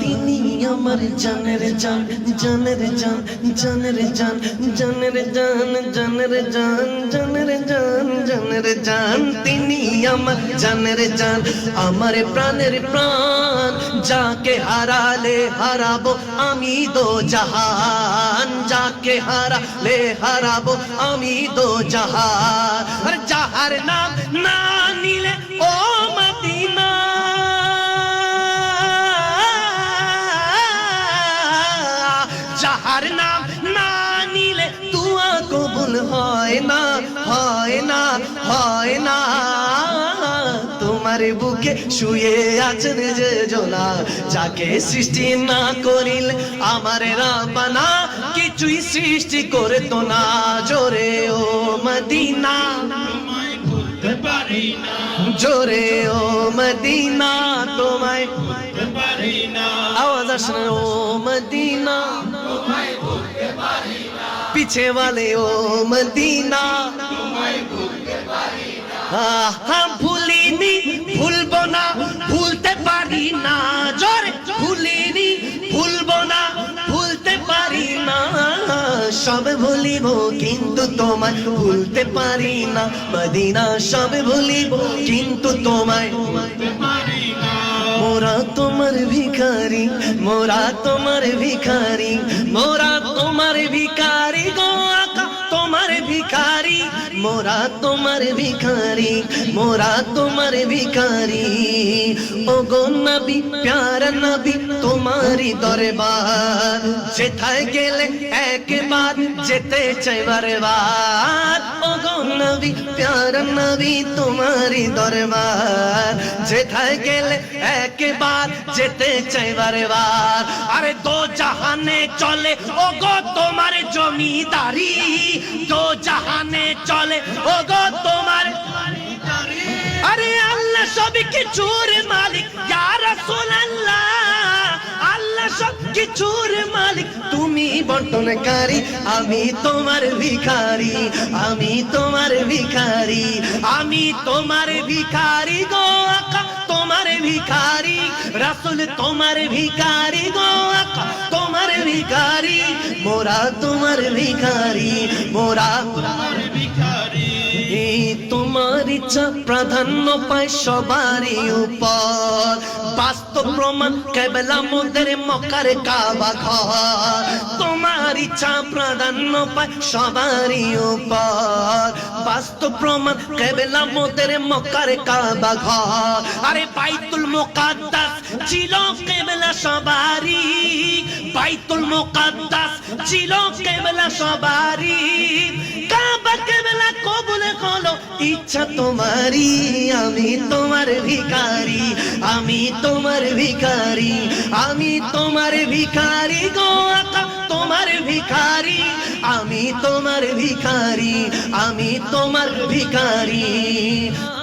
তিনি আমার জানের জান জানের জান জানের জান জানের জান জানের জান জানের জান জানের জান। তিনি আমার জানের জান, আমার প্রাণের প্রাণ। যাকে হারালে হারাবো আমি দো জাহান। যাকে হারালে হারাবো আমি দো জাহান। যাহার নাম না নিলে হয় না হয় না হয় তোমার বুকে শুয়ে আছেন যে জোনা যাকে সৃষ্টি না করিল আমার রাবানা কিছুই সৃষ্টি করে তো না জোরে ও মদিনা। জোরে ও মদিনা তোমায় আওয়াজ আসলে ও মদিনা। পিছে वाले ও মদিনা হাম ভুলিনি ভুলবো না ভুলতে পারি না জোরে ভুলিনি ভুলবো না ভুলতে পারি না সব ভুলিব কিন্তু তোমায় ভুলতে পারি না মদিনা সব ভুলিব কিন্তু তোমায় মোরা তোমার ভিখারি মোরা তোমার ভিখারি মোরা তোমার ভিখারি মোরা তোমার ভিখারি, মোরা তোমার ভিখারি। ও গো নবী, প্যার নবী তোমারি দরবার। যেথায় গেলে একবার যেতে চাই বারবার। ও গো নবী, প্যার নবী তোমারি দরবার। যেথায় গেলে একবার যেতে চাই বারবার। আরে দো জাহানে চলে ও গো তোমার জমিদারি। দো জাহানে চলে ও গো তোমার আরে আল্লাহ সব কিছুর মালিক, ইয়া রাসূলুল্লাহ। কিছুর মালিক তুমি বন্টনকারী, আমি তোমার ভিখারি, আমি তোমার ভিখারি, আমি তোমার ভিখারি গো আকা, তোমার ভিখারি, রাসূল তোমার ভিখারি গো আকা, তোমার ভিখারি, মোরা তোমার ভিখারি, মোরা তোমার ভিখারি। তোমার ইচ্ছা প্রাধান্য পায় সবারই উপর। বাস্তব প্রমাণ কেবলা মোদের মকার কাবা ঘর। তোমার ইচ্ছা প্রাধান্য পায়, সবারই উপর। বাস্তব প্রমাণ কেবলা মোদের মকার কাবা ঘর। আরে বাইতুল মোকাদ্দাস ছিল কেবলা সবারই। বাইতুল মোকাদ্দাস ছিল কেবলা সবারই। কাবা কেবলা কবুল হলো ইচ্ছা তোমারই, আমি তোমার ভিকারি আমি তোমার ভিখারি, আমি তোমার ভিখারি গো তোমার ভিখারি। আমি তোমার ভিখারি, আমি তোমার ভিখারি।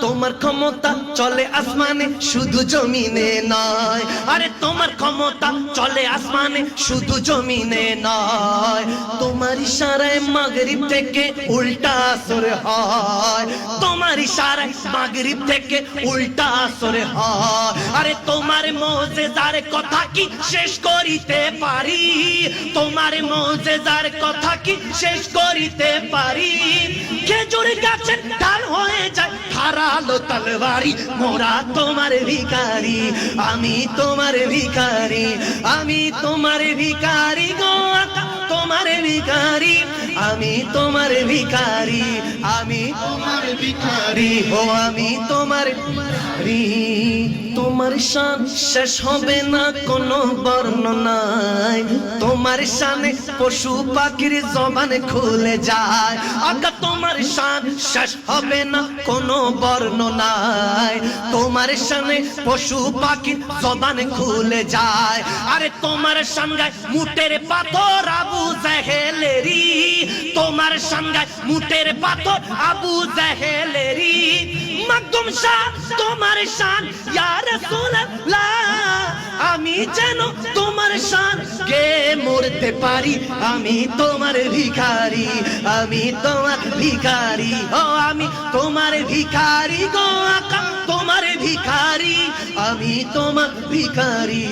তোমার ক্ষমতা চলে আসমানে, শুধু জমিনে নয়। আরে তোমার ক্ষমতা চলে আসমানে, শুধু জমিনে নয়। তোমার ইশারায় মাগরিব থেকে উল্টা আসর হয়। তোমার ইশারায় মাগরিব থেকে উল্টা আসর হয়। আরে তোমার মোজেদার কথা কি শেষ করিতে পারি? তোমার মোজেদার কথা কি শেষ করিতে পারি। খেজুর গাছের ডাল হয়ে যায়, ধারালো তলবারি, মোরা তোমার ভিখারি, আমি তোমার ভিকারি আমি তোমার ভিখারি গো তোমার ভিখারি, আমি তোমার ভিকারি আমি তোমার ভিখারি রি হো আমি তোমার রি তোমার শান শেষ হবে না কোনো বর্ণনায়। তোমার শানে পশু পাখির জবান খুলে যায়। আকা তোমার শান শেষ হবে না কোনো বর্ণনায়। তোমার শানে পশু পাখির জবান খুলে যায়। আরে, তোমার সঙ্গে মুটের পাথর আবু জাহেলেরি তোমার সঙ্গে মুটের পাথর আবু জাহেলেরি মাকদুম শাহ, তোমার শান, ইয়া রাসূলুল্লাহ। আমি যেন তোমার শান কে মরতে পারি, আমি তোমার ভিখারি, আমি তোমার ভিখারি, ও আমি তোমার ভিখারি গো আকা, তোমার ভিখারি, আমি তোমার ভিখারি।